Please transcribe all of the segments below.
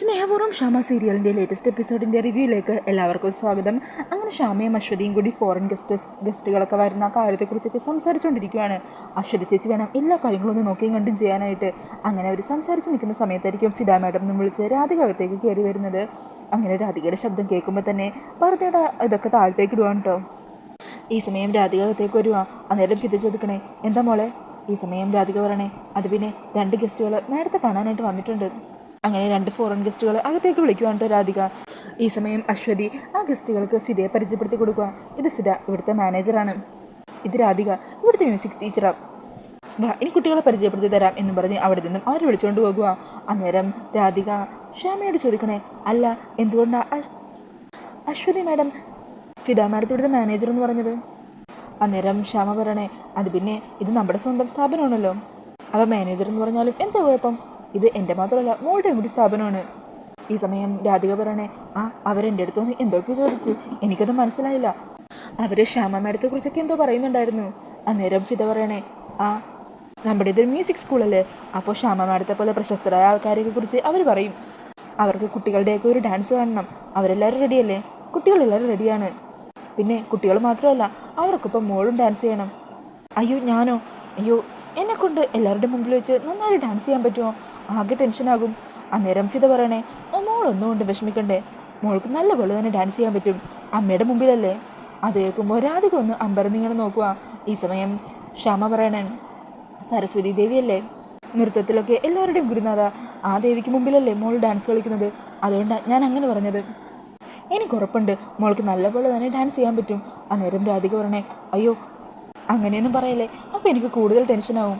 സ്നേഹപൂർവം ഷാമ സീരിയലിന്റെ ലേറ്റസ്റ്റ് എപ്പിസോഡിന്റെ റിവ്യൂയിലേക്ക് എല്ലാവർക്കും സ്വാഗതം. അങ്ങനെ ഷാമയും അശ്വതിയും കൂടി ഫോറിൻ ഗസ്റ്റസ് ഗസ്റ്റുകളൊക്കെ വരുന്ന കാര്യത്തെക്കുറിച്ചൊക്കെ സംസാരിച്ചുകൊണ്ടിരിക്കുകയാണ് അശ്വതി ചേച്ചി വേണം എല്ലാ കാര്യങ്ങളും ഒന്ന് നോക്കിയും കണ്ടും ചെയ്യാനായിട്ട്. അങ്ങനെ അവർ സംസാരിച്ച് നിൽക്കുന്ന സമയത്തായിരിക്കും ഫിദ മാഡം എന്ന് വിളിച്ച് രാധിക അകത്തേക്ക് കയറി വരുന്നത്. അങ്ങനെ രാധികയുടെ ശബ്ദം കേൾക്കുമ്പോൾ തന്നെ പറഞ്ഞയുടെ ഇതൊക്കെ താഴത്തേക്ക് ഇടുവാണ് കേട്ടോ. ഈ സമയം രാധിക അകത്തേക്ക് വരുവാ. അന്നേരം ഫിദ ചോദിക്കണേ എന്താ മോളെ? ഈ സമയം രാധിക പറയണേ അത് പിന്നെ രണ്ട് ഗസ്റ്റുകൾ മാഡത്തെ കാണാനായിട്ട് വന്നിട്ടുണ്ട്. അങ്ങനെ രണ്ട് ഫോറിൻ ഗസ്റ്റുകൾ അകത്തേക്ക് വിളിക്കുവാണ്ട് രാധിക. ഈ സമയം അശ്വതി ആ ഗസ്റ്റുകൾക്ക് ഫിദയെ പരിചയപ്പെടുത്തി കൊടുക്കുക. ഇത് ഫിദ ഇവിടുത്തെ മാനേജറാണ് ഇത് രാധിക ഇവിടുത്തെ മ്യൂസിക് ടീച്ചറാണ് വാ ഇനി കുട്ടികളെ പരിചയപ്പെടുത്തി തരാം എന്ന് പറഞ്ഞ് അവിടെ നിന്നും അവരെ വിളിച്ചുകൊണ്ട് പോകുക. അന്നേരം രാധിക ശ്യാമയോട് ചോദിക്കണേ അല്ല എന്തുകൊണ്ടാണ് അശ്വതി മാഡം ഫിദ മാഡത്തെ ഇവിടുത്തെ മാനേജർ എന്ന് പറഞ്ഞത്. അന്നേരം ശ്യാമ പറയണേ അത് പിന്നെ ഇത് നമ്മുടെ സ്വന്തം സ്ഥാപനമാണല്ലോ. അപ്പോൾ മാനേജർ എന്ന് പറഞ്ഞാലും എന്താ കുഴപ്പം? ഇത് എന്റെ മാത്രമല്ല മോളുടെ കൂടി സ്ഥാപനമാണ്. ഈ സമയം രാധിക പറയണേ ആ അവരെന്റെ അടുത്ത് നിന്ന് എന്തൊക്കെ ചോദിച്ചു? എനിക്കത് മനസ്സിലായില്ല. അവർ ശ്യാമ മാഡത്തെ കുറിച്ചൊക്കെ എന്തോ പറയുന്നുണ്ടായിരുന്നു. അന്നേരം ഫിത പറയണേ ആ നമ്മുടെ ഇതൊരു മ്യൂസിക് സ്കൂളല്ലേ? അപ്പോൾ ശ്യാമ മാഡത്തെ പോലെ പ്രശസ്തരായ ആൾക്കാരെയൊക്കെ കുറിച്ച് അവർ പറയും. അവർക്ക് കുട്ടികളുടെയൊക്കെ ഒരു ഡാൻസ് കാണണം. അവരെല്ലാവരും റെഡിയല്ലേ? കുട്ടികളെല്ലാവരും റെഡിയാണ്. പിന്നെ കുട്ടികൾ മാത്രമല്ല അവർക്കിപ്പോൾ മോളും ഡാൻസ് ചെയ്യണം. അയ്യോ ഞാനോ? അയ്യോ എന്നെക്കൊണ്ട് എല്ലാവരുടെ മുമ്പിൽ വെച്ച് നന്നായിട്ട് ഡാൻസ് ചെയ്യാൻ പറ്റുമോ? ആകെ ടെൻഷനാകും. അന്നേരം ഫിത പറയണേ "ഓ, മോളൊന്നും കൊണ്ട് വിഷമിക്കണ്ടേ. മോൾക്ക് നല്ല പോലെ തന്നെ ഡാൻസ് ചെയ്യാൻ പറ്റും. അമ്മയുടെ മുമ്പിലല്ലേ? അത് കേൾക്കുമ്പോൾ രാധിക ഒന്ന് അമ്പരന്നിങ്ങനെ നോക്കുക. ഈ സമയം ക്ഷമ പറയണേ സരസ്വതി ദേവിയല്ലേ? നൃത്തത്തിലൊക്കെ എല്ലാവരുടെയും ഗുരുനാഥ. ആ ദേവിക്ക് മുമ്പിലല്ലേ മോൾ ഡാൻസ് കളിക്കുന്നത്? അതുകൊണ്ടാണ് ഞാൻ അങ്ങനെ പറഞ്ഞത്. എനിക്ക് ഉറപ്പുണ്ട്. മോൾക്ക് നല്ലപോലെ തന്നെ ഡാൻസ് ചെയ്യാൻ പറ്റും. അന്നേരം രാധിക പറഞ്ഞേ അയ്യോ അങ്ങനെയൊന്നും പറയല്ലേ. അപ്പോൾ എനിക്ക് കൂടുതൽ ടെൻഷനാവും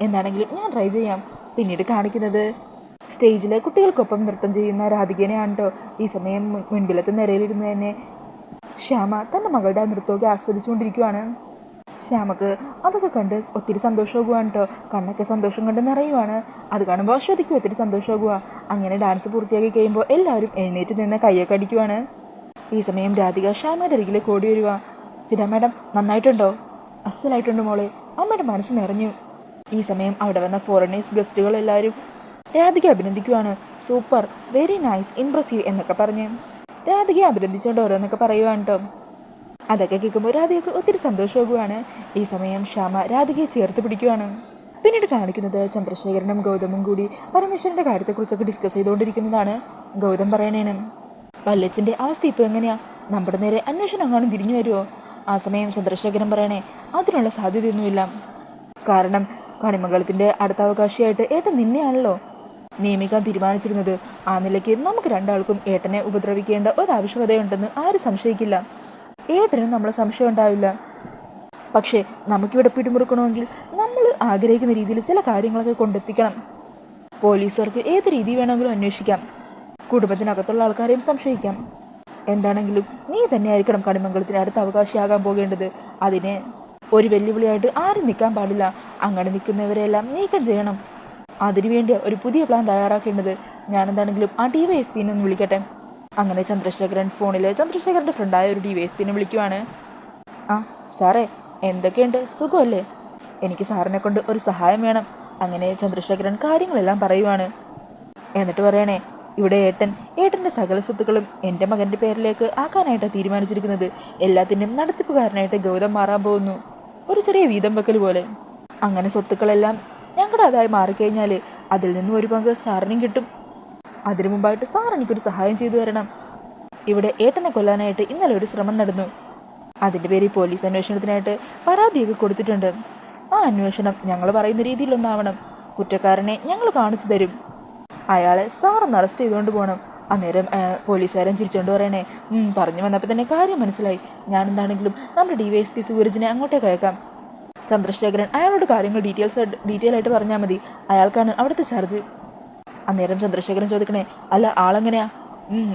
എന്താണെങ്കിലും ഞാൻ ട്രൈ ചെയ്യാം. പിന്നീട് കാണിക്കുന്നത് സ്റ്റേജിലെ കുട്ടികൾക്കൊപ്പം നൃത്തം ചെയ്യുന്ന രാധികനെയാണ് കേട്ടോ ഈ സമയം മുൻ- മുൻപിലത്തെ നിരയിലിരുന്ന് തന്നെ ശ്യാമ തന്റെ മകളുടെ നൃത്തമൊക്കെ ആസ്വദിച്ചുകൊണ്ടിരിക്കുവാണ്. ശ്യാമക്ക് അതൊക്കെ കണ്ട് ഒത്തിരി സന്തോഷമാകുവാണ് കേട്ടോ കണ്ണൊക്കെ സന്തോഷം കണ്ട് നിറയുവാണ്. അത് കാണുമ്പോൾ അശ്വതിക്കും ഒത്തിരി സന്തോഷമാകുക അങ്ങനെ ഡാൻസ് പൂർത്തിയാക്കി കഴിയുമ്പോൾ എല്ലാവരും എഴുന്നേറ്റ് നിന്ന് കയ്യൊക്കെ അടിക്കുവാണ്. ഈ സമയം രാധിക ശ്യാമയുടെ അരികിലേക്ക് ഓടി വരിക ഫിദ മാഡം നന്നായിട്ടുണ്ടോ? അസലായിട്ടുണ്ട് മോളെ? അമ്മയുടെ മനസ്സ് നിറഞ്ഞു. ഈ സമയം അവിടെ വന്ന ഫോറിനേഴ്സ് ഗസ്റ്റുകൾ എല്ലാവരും രാധിക അഭിനന്ദിക്കുവാണ്. സൂപ്പർ വെരി നൈസ് ഇംപ്രസീവ് എന്നൊക്കെ പറഞ്ഞ് രാധികയെ അഭിനന്ദിച്ചുകൊണ്ട് ഓരോന്നൊക്കെ പറയുവാണ് കേട്ടോ അതൊക്കെ കേൾക്കുമ്പോൾ രാധികയ്ക്ക് ഒത്തിരി സന്തോഷമാകുവാണ്. ഈ സമയം ശ്യാമ രാധികയെ ചേർത്ത് പിടിക്കുവാണ്. പിന്നീട് കാണിക്കുന്നത് ചന്ദ്രശേഖരനും ഗൗതമും കൂടി പരമേശ്വരന്റെ കാര്യത്തെക്കുറിച്ചൊക്കെ ഡിസ്കസ് ചെയ്തുകൊണ്ടിരിക്കുന്നതാണ്. ഗൗതം പറയണേനും വല്ലച്ചന്റെ അവസ്ഥ ഇപ്പോൾ എങ്ങനെയാ? നമ്മുടെ നേരെ അന്വേഷണം അങ്ങനെ തിരിഞ്ഞു വരുമോ ആ സമയം ചന്ദ്രശേഖരൻ പറയണേ അതിനുള്ള സാധ്യതയൊന്നുമില്ല. കാരണം കണിമംഗലത്തിന്റെ അടുത്ത അവകാശിയായിട്ട് ഏട്ടൻ നിന്നെയാണല്ലോ? നിയമിക്കാൻ തീരുമാനിച്ചിരുന്നത്. ആ നിലയ്ക്ക് നമുക്ക് രണ്ടാൾക്കും ഏട്ടനെ ഉപദ്രവിക്കേണ്ട ഒരു ഒരാവശ്യകതയുണ്ടെന്ന് ആരും സംശയിക്കില്ല. ഏട്ടനും നമ്മളെ സംശയം ഉണ്ടാവില്ല. പക്ഷേ നമുക്കിവിടെ പിടിമുറുക്കണമെങ്കിൽ നമ്മൾ ആഗ്രഹിക്കുന്ന രീതിയിൽ ചില കാര്യങ്ങളൊക്കെ കൊണ്ടെത്തിക്കണം. പോലീസുകാർക്ക് ഏത് രീതി വേണമെങ്കിലും അന്വേഷിക്കാം. കുടുംബത്തിനകത്തുള്ള ആൾക്കാരെയും സംശയിക്കാം. എന്താണെങ്കിലും നീ തന്നെയായിരിക്കണം കണിമംഗലത്തിന് അടുത്ത അവകാശിയാകാൻ പോകേണ്ടത്. അതിന് ഒരു വെല്ലുവിളിയായിട്ട് ആരും നിൽക്കാൻ പാടില്ല. അങ്ങനെ നിൽക്കുന്നവരെല്ലാം നീക്കം ചെയ്യണം. അതിനുവേണ്ടി ഒരു പുതിയ പ്ലാൻ തയ്യാറാക്കേണ്ടത്. ഞാനെന്താണെങ്കിലും ആ ഡി വൈ എസ് ഒന്ന് വിളിക്കട്ടെ. അങ്ങനെ ചന്ദ്രശേഖരൻ ഫോണിൽ ചന്ദ്രശേഖരന്റെ ഫ്രണ്ടായ ഒരു ഡി വൈ എസ് വിളിക്കുവാണ്. ആ സാറേ എന്തൊക്കെയുണ്ട്? സുഖമല്ലേ? എനിക്ക് സാറിനെ കൊണ്ട് ഒരു സഹായം വേണം. അങ്ങനെ ചന്ദ്രശേഖരൻ കാര്യങ്ങളെല്ലാം പറയുവാണ്. എന്നിട്ട് പറയണേ ഇവിടെ ഏട്ടൻ ഏട്ടന്റെ സകല സ്വത്തുക്കളും എന്റെ മകന്റെ പേരിലേക്ക് ആക്കാനായിട്ടാണ് തീരുമാനിച്ചിരിക്കുന്നത്. എല്ലാത്തിന്റെയും നടത്തിപ്പുകാരനായിട്ട് ഗൗതം മാറാൻ പോകുന്നു. ഒരു ചെറിയ വീതം വെക്കൽ പോലെ. അങ്ങനെ സ്വത്തുക്കളെല്ലാം ഞങ്ങളുടെ അതായി മാറിക്കഴിഞ്ഞാൽ അതിൽ നിന്നും ഒരു പങ്ക് സാറിനും കിട്ടും. അതിനു മുമ്പായിട്ട് സാർ എനിക്കൊരു സഹായം ചെയ്തു തരണം. ഇവിടെ ഏട്ടനെ കൊല്ലാനായിട്ട് ഇന്നലെ ഒരു ശ്രമം നടന്നു. അതിന്റെ പേരിൽ പോലീസ് അന്വേഷണത്തിനായിട്ട് പരാതിയൊക്കെ കൊടുത്തിട്ടുണ്ട്. ആ അന്വേഷണം ഞങ്ങൾ പറയുന്ന രീതിയിലൊന്നാവണം. കുറ്റക്കാരനെ ഞങ്ങൾ കാണിച്ചു തരും. അയാളെ സാറൊന്ന് അറസ്റ്റ് ചെയ്തുകൊണ്ട് പോകണം അന്നേരം പോലീസുകാരൻ ചിരിച്ചുകൊണ്ട് പറയണേ പറഞ്ഞു വന്നപ്പോൾ തന്നെ കാര്യം മനസ്സിലായി. ഞാൻ എന്താണെങ്കിലും നമ്മുടെ ഡി വൈ എസ് പി സൂരജിനെ അങ്ങോട്ടേക്ക് അയക്കാം. ചന്ദ്രശേഖരൻ അയാളോട് കാര്യങ്ങൾ ഡീറ്റെയിൽസ് ഡീറ്റെയിൽ ആയിട്ട് പറഞ്ഞാൽ മതി. അയാൾക്കാണ് അവിടുത്തെ ചാർജ്. അന്നേരം ചന്ദ്രശേഖരൻ ചോദിക്കണേ അല്ല ആളെങ്ങനെയാ?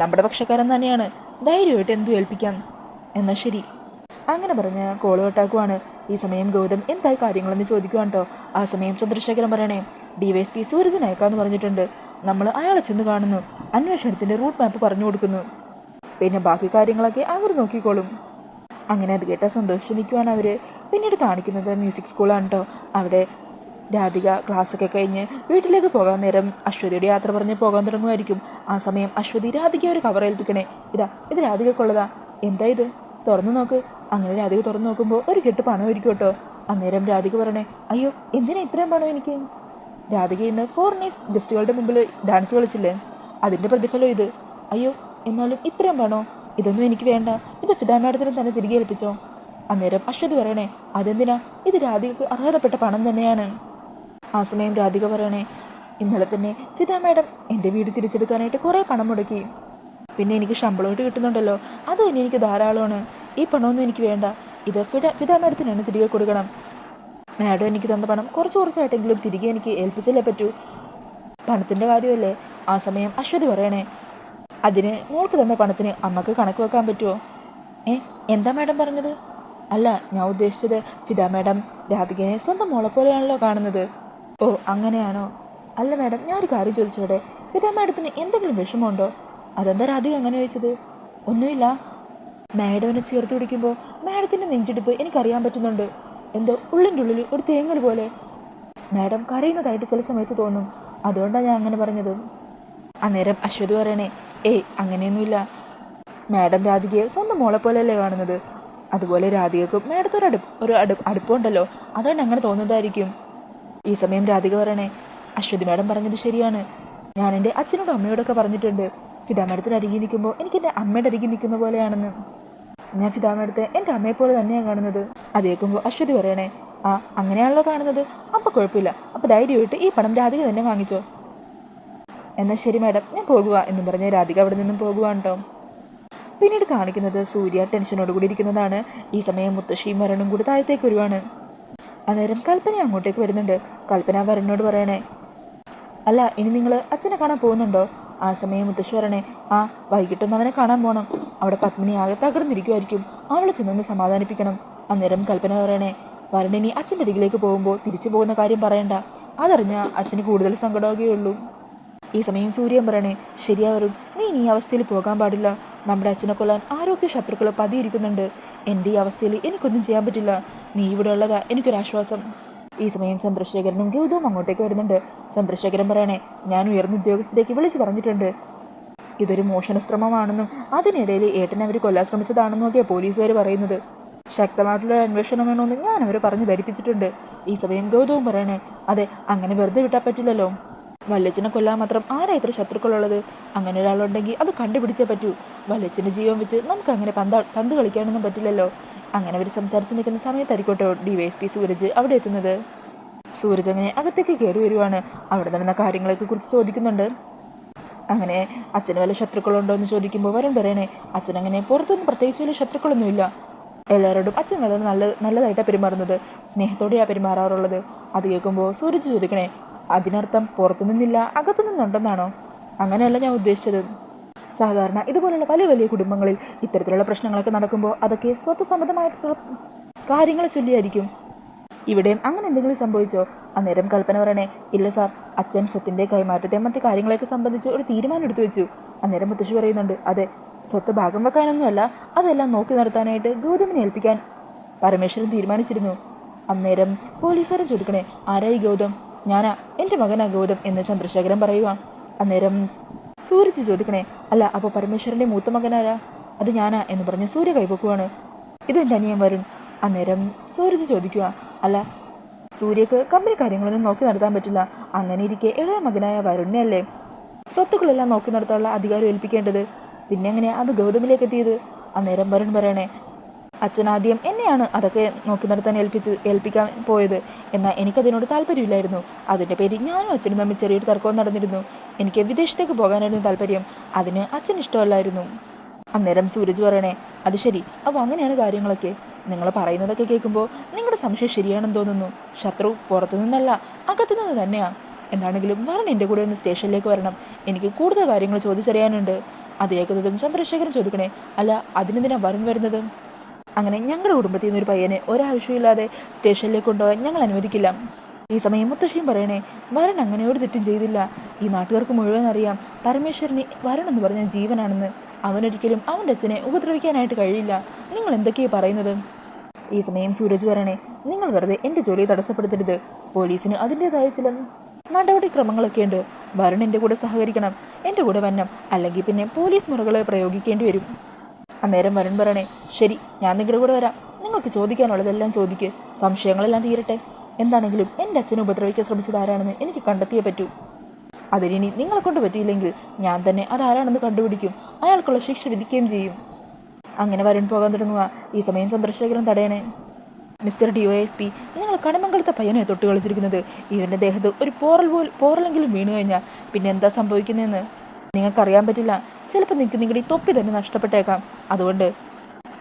നമ്മുടെ പക്ഷക്കാരൻ തന്നെയാണ്. ധൈര്യമായിട്ട് എന്തു ഏൽപ്പിക്കാം? എന്നാൽ ശരി. അങ്ങനെ പറഞ്ഞ് കോൾ കട്ടാക്കുവാണ്. ഈ സമയം ഗൗതം എന്തായി കാര്യങ്ങളെന്ന് ചോദിക്കുവാണ് കേട്ടോ ആ സമയം ചന്ദ്രശേഖരൻ പറയണേ ഡി വൈ എസ് പി സൂരജൻ അയക്കാമെന്ന് പറഞ്ഞിട്ടുണ്ട്. നമ്മൾ അയാളെ ചെന്ന് കാണുന്നു. അന്വേഷണത്തിന്റെ റൂട്ട് മാപ്പ് പറഞ്ഞു കൊടുക്കുന്നു. പിന്നെ ബാക്കി കാര്യങ്ങളൊക്കെ അവർ നോക്കിക്കോളും. അങ്ങനെ അത് കേട്ടാൽ സന്തോഷിച്ച് നിൽക്കുവാണ് അവർ പിന്നീട് കാണിക്കുന്നത് മ്യൂസിക് സ്കൂളാണ് കേട്ടോ അവിടെ രാധിക ക്ലാസ്സൊക്കെ കഴിഞ്ഞ് വീട്ടിലേക്ക് പോകാൻ നേരം അശ്വതിയുടെ യാത്ര പറഞ്ഞ് പോകാൻ തുടങ്ങുമായിരിക്കും. ആ സമയം അശ്വതി രാധിക ഒരു കവർ ഏൽപ്പിക്കണേ. ഇതാ ഇത് രാധികക്കുള്ളതാ. എന്താ ഇത്? തുറന്നു നോക്ക്. അങ്ങനെ രാധിക തുറന്നു നോക്കുമ്പോൾ ഒരു കെട്ട് പണമായിരിക്കും കേട്ടോ. അന്നേരം രാധിക പറയണേ അയ്യോ എന്തിനാ ഇത്രയും പണം എനിക്ക്? രാധിക ഇന്ന് ഫോറിനേഴ്സ് ഗസ്റ്റുകളുടെ മുമ്പിൽ ഡാൻസ് കളിച്ചില്ലേ? അതിന്റെ പ്രതിഫലം ഇത്. അയ്യോ എന്നാലും ഇത്രയും വേണോ? ഇതൊന്നും എനിക്ക് വേണ്ട. ഇത് ഫിദാ മാഡത്തിന് തന്നെ തിരികെ ഏൽപ്പിച്ചോ? അന്നേരം അശ്വതി പറയണേ അതെന്തിനാ? ഇത് രാധികക്ക് അർഹതപ്പെട്ട പണം തന്നെയാണ്. ആ സമയം രാധിക പറയണേ ഇന്നലെ തന്നെ ഫിദാ മാഡം എന്റെ വീട് തിരിച്ചെടുക്കാനായിട്ട് കുറേ പണം മുടക്കി. പിന്നെ എനിക്ക് ശമ്പളമായിട്ട് കിട്ടുന്നുണ്ടല്ലോ. അത് തന്നെ എനിക്ക് ധാരാളമാണ്. ഈ പണമൊന്നും എനിക്ക് വേണ്ട. ഇത് ഫിദ ഫിദാ മാഡത്തിനാണ് തിരികെ കൊടുക്കണം. മാഡം എനിക്ക് തന്ന പണം കുറച്ച് കുറച്ചായിട്ടെങ്കിലും തിരികെ എനിക്ക് ഏൽപ്പിച്ചല്ലേ പറ്റൂ? പണത്തിന്റെ കാര്യമല്ലേ? ആ സമയം അശ്വതി പറയണേ അതിന് മോൾക്ക് തന്ന പണത്തിന് അമ്മയ്ക്ക് കണക്ക് വെക്കാൻ പറ്റുമോ ഏ എന്താ മാഡം പറഞ്ഞത്? അല്ല ഞാൻ ഉദ്ദേശിച്ചത് ഫിദ മാഡം രാധികനെ സ്വന്തം മോളെ പോലെയാണല്ലോ കാണുന്നത്. ഓ അങ്ങനെയാണോ? അല്ല മാഡം ഒരു കാര്യം ചോദിച്ചോടെ ഫിദ മാഡത്തിന് എന്തെങ്കിലും വിഷമമുണ്ടോ? അതെന്താ രാധിക അങ്ങനെ ചോദിച്ചത്? ഒന്നുമില്ല. മാഡവിനെ ചേർത്ത് പിടിക്കുമ്പോൾ മാഡത്തിന്റെ നെഞ്ചിടിപ്പ് എനിക്കറിയാൻ പറ്റുന്നുണ്ട്. എന്തോ ഉള്ളിന്റെ ഉള്ളിൽ ഒരു തേങ്ങൽ പോലെ. മാഡം കരയുന്നതായിട്ട് ചില സമയത്ത് തോന്നും. അതുകൊണ്ടാണ് ഞാൻ അങ്ങനെ പറഞ്ഞത്. അന്നേരം അശ്വതി പറയണേ ഏയ് അങ്ങനെയൊന്നുമില്ല. മാഡം രാധികയെ സ്വന്തം മോളെ പോലെയല്ലേ കാണുന്നത്? അതുപോലെ രാധികക്കും മാഡത്തൊരു അടുപ്പ് ഒരു അടു അടുപ്പമുണ്ടല്ലോ അതുകൊണ്ട് അങ്ങനെ തോന്നുന്നതായിരിക്കും. ഈ സമയം രാധിക പറയണേ അശ്വതി മാഡം പറഞ്ഞത് ശരിയാണ്. ഞാൻ എന്റെ അച്ഛനോടും അമ്മയോടൊക്കെ പറഞ്ഞിട്ടുണ്ട്. ഫിദാ മാഡത്തിന് നിൽക്കുമ്പോൾ എനിക്ക് എന്റെ അമ്മയുടെ അരികി നിൽക്കുന്ന പോലെയാണെന്ന്. ഞാൻ ഫിദാ മാഡത്തെ എന്റെ അമ്മയെ പോലെ തന്നെയാണ് കാണുന്നത്. അത് കേൾക്കുമ്പോൾ അശ്വതി പറയണേ ആ അങ്ങനെയാണല്ലോ കാണുന്നത്. അപ്പം കുഴപ്പമില്ല. അപ്പോൾ ധൈര്യമായിട്ട് ഈ പണം രാധിക തന്നെ വാങ്ങിച്ചോ. എന്നാൽ ശരി മാഡം ഞാൻ പോകുക എന്ന് പറഞ്ഞ് രാധിക അവിടെ നിന്നും പോകുവാണ്ടോ പിന്നീട് കാണിക്കുന്നത് സൂര്യ ടെൻഷനോട് കൂടി ഇരിക്കുന്നതാണ്. ഈ സമയം മുത്തശ്ശിയും വരണും കൂടി താഴത്തേക്ക് വരുവാണ്. അന്നേരം കൽപ്പന അങ്ങോട്ടേക്ക് വരുന്നുണ്ട്. കൽപ്പന വരനോട് പറയണേ അല്ല ഇനി നിങ്ങൾ അച്ഛനെ കാണാൻ പോകുന്നുണ്ടോ? ആ സമയം മുത്തശ്ശി പറയണേ ആ വൈകിട്ടൊന്ന് അവനെ കാണാൻ പോകണം അവിടെ പത്മിനി ആകെ തകർന്നിരിക്കുമായിരിക്കും അവളെ ചെന്നൊന്ന് സമാധാനിപ്പിക്കണം. അന്നേരം കൽപ്പന പറയണേ വരണിനി അച്ഛന്റെ അരികിലേക്ക് പോകുമ്പോൾ തിരിച്ചു പോകുന്ന കാര്യം പറയണ്ട. അതറിഞ്ഞാൽ അച്ഛന് കൂടുതൽ സങ്കടമാകുകയുള്ളൂ. ഈ സമയം സൂര്യൻ പറയണേ ശരിയാവരും നീ ഇനി ഈ അവസ്ഥയിൽ പോകാൻ പാടില്ല. നമ്മുടെ അച്ഛനെ കൊല്ലാൻ ആരോഗ്യ ശത്രുക്കൾ പതിയിരിക്കുന്നുണ്ട്. എന്റെ ഈ അവസ്ഥയിൽ എനിക്കൊന്നും ചെയ്യാൻ പറ്റില്ല. നീ ഇവിടെ ഉള്ളതാ എനിക്കൊരാശ്വാസം. ഈ സമയം ചന്ദ്രശേഖരനും ഗൗതവും അങ്ങോട്ടേക്ക് വരുന്നുണ്ട്. ചന്ദ്രശേഖരൻ പറയണേ ഞാൻ ഉയർന്ന ഉദ്യോഗസ്ഥരേക്ക് വിളിച്ചു പറഞ്ഞിട്ടുണ്ട്. ഇതൊരു മോഷണ ശ്രമമാണെന്നും അതിനിടയിൽ ഏട്ടനെ അവർ കൊല്ലാൻ ശ്രമിച്ചതാണെന്നും ഒക്കെ പോലീസുകാർ പറയുന്നത്. ശക്തമായിട്ടുള്ള അന്വേഷണം വേണമെന്ന് ഞാൻ അവരെ പറഞ്ഞു ധരിപ്പിച്ചിട്ടുണ്ട്. ഈ സമയം ഗൗതവും പറയണേ അതെ അങ്ങനെ വെറുതെ വിട്ടാൽ പറ്റില്ലല്ലോ. വല്ലച്ചനെ കൊല്ലാൻ മാത്രം ആരാ ഇത്ര ശത്രുക്കളുള്ളത്? അങ്ങനെ ഒരാളുണ്ടെങ്കിൽ അത് കണ്ടുപിടിച്ചേ പറ്റൂ. വല്ലച്ചന്റെ ജീവൻ വെച്ച് നമുക്ക് അങ്ങനെ പന്ത പന്ത് കളിക്കാനൊന്നും പറ്റില്ലല്ലോ. അങ്ങനെ അവർ സംസാരിച്ച് നിൽക്കുന്ന സമയത്തായിരിക്കോട്ടോ D Y S P Sooraj അവിടെ എത്തുന്നത്? സൂരജ് അങ്ങനെ അകത്തേക്ക് കയറി വരുവാണ്. അവിടെ നടന്ന കാര്യങ്ങളെയൊക്കെ കുറിച്ച് ചോദിക്കുന്നുണ്ട്. അങ്ങനെ അച്ഛന് വല്ല ശത്രുക്കളുണ്ടോ എന്ന് ചോദിക്കുമ്പോൾ വരും പറയണേ. അച്ഛൻ അങ്ങനെ പുറത്തുനിന്ന് പ്രത്യേകിച്ച് വലിയ ശത്രുക്കളൊന്നുമില്ല. എല്ലാവരോടും അച്ഛൻ വളരെ നല്ല നല്ലതായിട്ടാണ് പെരുമാറുന്നത്. സ്നേഹത്തോടെയാണ് പെരുമാറാറുള്ളത്. അത് കേൾക്കുമ്പോൾ സൂരജ് ചോദിക്കണേ അതിനർത്ഥം പുറത്തു നിന്നില്ല അകത്തു നിന്നുണ്ടെന്നാണോ അങ്ങനെയല്ല ഞാൻ ഉദ്ദേശിച്ചത്. സാധാരണ ഇതുപോലുള്ള വലിയ വലിയ കുടുംബങ്ങളിൽ ഇത്തരത്തിലുള്ള പ്രശ്നങ്ങളൊക്കെ നടക്കുമ്പോൾ അതൊക്കെ സ്വത്തസമ്മതമായിട്ടുള്ള കാര്യങ്ങൾ ചൊല്ലിയായിരിക്കും. ഇവിടെയും അങ്ങനെ എന്തെങ്കിലും സംഭവിച്ചോ? അന്നേരം കൽപ്പന പറയണേ ഇല്ല സാർ അച്ഛൻ സ്വത്തിന്റെ കൈമാറ്റത്തെ മറ്റു കാര്യങ്ങളെയൊക്കെ സംബന്ധിച്ച് ഒരു തീരുമാനം എടുത്തു വെച്ചു. അന്നേരം മുത്തശ്ശി പറയുന്നുണ്ട് അതെ സ്വത്ത് ഭാഗം വെക്കാനൊന്നുമല്ല അതെല്ലാം നോക്കി നടത്താനായിട്ട് ഗൗതമിനെ ഏൽപ്പിക്കാൻ. പരമേശ്വരൻ തീരുമാനിച്ചിരുന്നു. അന്നേരം പോലീസുകാരൻ ചോദിക്കണേ ആരായി ഗൗതം? ഞാനാ എന്റെ മകനാ ഗൗതം എന്ന് ചന്ദ്രശേഖരൻ പറയുക അന്നേരം സൂര്യജ് ചോദിക്കണേ അല്ല അപ്പോൾ പരമേശ്വരന്റെ മൂത്ത മകനാരാ? അത് ഞാനാ എന്ന് പറഞ്ഞ് സൂര്യ കൈപൊക്കുവാണ്. ഇതെന്റെ അനിയൻ വരുൺ. അന്നേരം സൂരജ് ചോദിക്കുക അല്ല സൂര്യക്ക് കമ്പനി കാര്യങ്ങളൊന്നും നോക്കി നടത്താൻ പറ്റില്ല. അങ്ങനെ ഇരിക്കെ ഇളയ മകനായ വരുണിനെ അല്ലേ സ്വത്തുക്കളെല്ലാം നോക്കി നടത്താനുള്ള അധികാരം ഏൽപ്പിക്കേണ്ടത്? പിന്നെ എങ്ങനെയാണ് അത് ഗൗതമിലേക്ക് എത്തിയത്? അന്നേരം വരുൺ പറയണേ അച്ഛൻ ആദ്യം എന്നെയാണ് അതൊക്കെ നോക്കി നടത്താൻ ഏൽപ്പിച്ച് ഏൽപ്പിക്കാൻ പോയത്. എന്നാൽ എനിക്കതിനോട് താല്പര്യമില്ലായിരുന്നു. അതിന്റെ പേരിൽ ഞാനും അച്ഛനും തമ്മിൽ ചെറിയൊരു തർക്കവും നടന്നിരുന്നു. എനിക്ക് വിദേശത്തേക്ക് പോകാനായിരുന്നു താല്പര്യം. അതിന് അച്ഛൻ ഇഷ്ടമല്ലായിരുന്നു. അന്നേരം സൂരജ് പറയണേ അത് ശരി. അപ്പോൾ അങ്ങനെയാണ് കാര്യങ്ങളൊക്കെ. നിങ്ങൾ പറയുന്നതൊക്കെ കേൾക്കുമ്പോൾ നിങ്ങളുടെ സംശയം ശരിയാണെന്ന് തോന്നുന്നു. ശത്രു പുറത്തു നിന്നല്ല അകത്തു നിന്ന് തന്നെയാണ് എന്താണെങ്കിലും വരണം എന്റെ കൂടെ ഒന്ന് സ്റ്റേഷനിലേക്ക് വരണം. എനിക്ക് കൂടുതൽ കാര്യങ്ങൾ ചോദിച്ചറിയാനുണ്ട്. അത് കേൾക്കുന്നതും ചന്ദ്രശേഖരൻ ചോദിക്കണേ അല്ല അതിനെന്തിനാണ് വരൻ വരുന്നത്? അങ്ങനെ ഞങ്ങളുടെ കുടുംബത്തിൽ നിന്ന് ഒരു പയ്യനെ ഒരാവശ്യമില്ലാതെ സ്റ്റേഷനിലേക്ക് കൊണ്ടുപോകാൻ ഞങ്ങൾ അനുവദിക്കില്ല. ഈ സമയം മുത്തശ്ശിയും പറയണേ വരൺ അങ്ങനെ ഒരു തെറ്റും ചെയ്തില്ല. ഈ നാട്ടുകാർക്ക് മുഴുവൻ അറിയാം പരമേശ്വരന് വരൺ എന്ന് പറഞ്ഞ ജീവനാണെന്ന്. അവനൊരിക്കലും അവന്റെ അച്ഛനെ ഉപദ്രവിക്കാനായിട്ട് കഴിയില്ല. നിങ്ങൾ എന്തൊക്കെയാണ് പറയുന്നത്? ഈ സമയം സൂരജ് വരണേ നിങ്ങൾ വെറുതെ എന്റെ ജോലി തടസ്സപ്പെടുത്തരുത്. പോലീസിന് അതിന്റെതായ ചില നടപടിക്രമങ്ങളൊക്കെ ഉണ്ട്. വരുൺ എന്റെ കൂടെ സഹകരിക്കണം. എന്റെ കൂടെ വന്നം അല്ലെങ്കിൽ പിന്നെ പോലീസ് മുറകൾ പ്രയോഗിക്കേണ്ടി വരും. അന്നേരം വരുൺ പറയണേ ശരി ഞാൻ നിങ്ങളുടെ കൂടെ വരാം. നിങ്ങൾക്ക് ചോദിക്കാനുള്ളതെല്ലാം ചോദിക്ക്. സംശയങ്ങളെല്ലാം തീരട്ടെ. എന്താണെങ്കിലും എന്റെ അച്ഛനെ ഉപദ്രവിക്കാൻ ശ്രമിച്ചത് ആരാണെന്ന് എനിക്ക് കണ്ടെത്തിയേ പറ്റൂ. അതിനി നിങ്ങളെ കൊണ്ട് പറ്റിയില്ലെങ്കിൽ ഞാൻ തന്നെ അതാരാണെന്ന് കണ്ടുപിടിക്കും. അയാൾക്കുള്ള ശിക്ഷ വിധിക്കുകയും ചെയ്യും. അങ്ങനെ വരുൺ പോകാൻ തുടങ്ങുക ഈ സമയം സന്ദർശകരും തടയണേ. Mister D O S P നിങ്ങൾ കടമംഗലത്തെ പയ്യനെ തൊട്ട് കളിച്ചിരിക്കുന്നത്. ഇവന്റെ ദേഹത്ത് ഒരു പോറൽ പോൽ പോറലെങ്കിലും വീണു കഴിഞ്ഞാൽ പിന്നെ എന്താ സംഭവിക്കുന്നതെന്ന് നിങ്ങൾക്കറിയാൻ പറ്റില്ല. ചിലപ്പോൾ നിങ്ങൾക്ക് നിങ്ങളുടെ തൊപ്പി തന്നെ നഷ്ടപ്പെട്ടേക്കാം. അതുകൊണ്ട്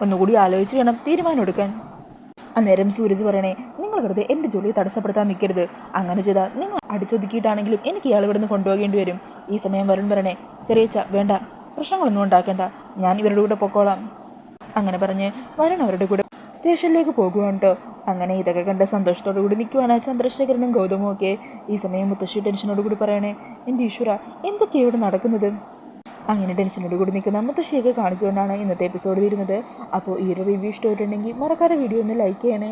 ഒന്നുകൂടി ആലോചിച്ച് വേണം തീരുമാനം എടുക്കാൻ അന്നേരം സൂരജ് പറയണേ നിങ്ങൾ വെറുതെ എന്റെ ജോലിയെ തടസ്സപ്പെടുത്താൻ നിൽക്കരുത്. അങ്ങനെ ചെയ്താൽ നിങ്ങൾ അടിച്ചൊതുക്കിയിട്ടാണെങ്കിലും എനിക്ക് ഇയാൾ ഇവിടുന്ന് കൊണ്ടുപോകേണ്ടി വരും. ഈ സമയം വരുൺ പറയണേ ചെറിയച്ച വേണ്ട. പ്രശ്നങ്ങളൊന്നും ഉണ്ടാക്കേണ്ട. ഞാൻ ഇവരുടെ കൂടെ പൊക്കോളാം. അങ്ങനെ പറഞ്ഞ് വരുൺ അവരുടെ കൂടെ സ്റ്റേഷനിലേക്ക് പോകുവാണ് കേട്ടോ അങ്ങനെ ഇതൊക്കെ കണ്ട സന്തോഷത്തോടു കൂടി നിൽക്കുവാണ് ചന്ദ്രശേഖരനും ഗൗതമും ഒക്കെ ഈ സമയം മുത്തശ്ശി ടെൻഷനോട് കൂടി പറയണേ എന്റെ ഈശ്വര എന്തൊക്കെയാണ് ഇവിടെ നടക്കുന്നത്? അങ്ങനെ ടെൻഷനോട് കൂടി നിൽക്കുന്ന മുത്തശ്ശിയൊക്കെ കാണിച്ചുകൊണ്ടാണ് ഇന്നത്തെ എപ്പിസോഡ് തീരുന്നത് അപ്പോൾ ഈ ഒരു റിവ്യൂ ഇഷ്ടമായിട്ടുണ്ടെങ്കിൽ മറക്കാതെ വീഡിയോ ഒന്ന് ലൈക്ക് ചെയ്യണേ.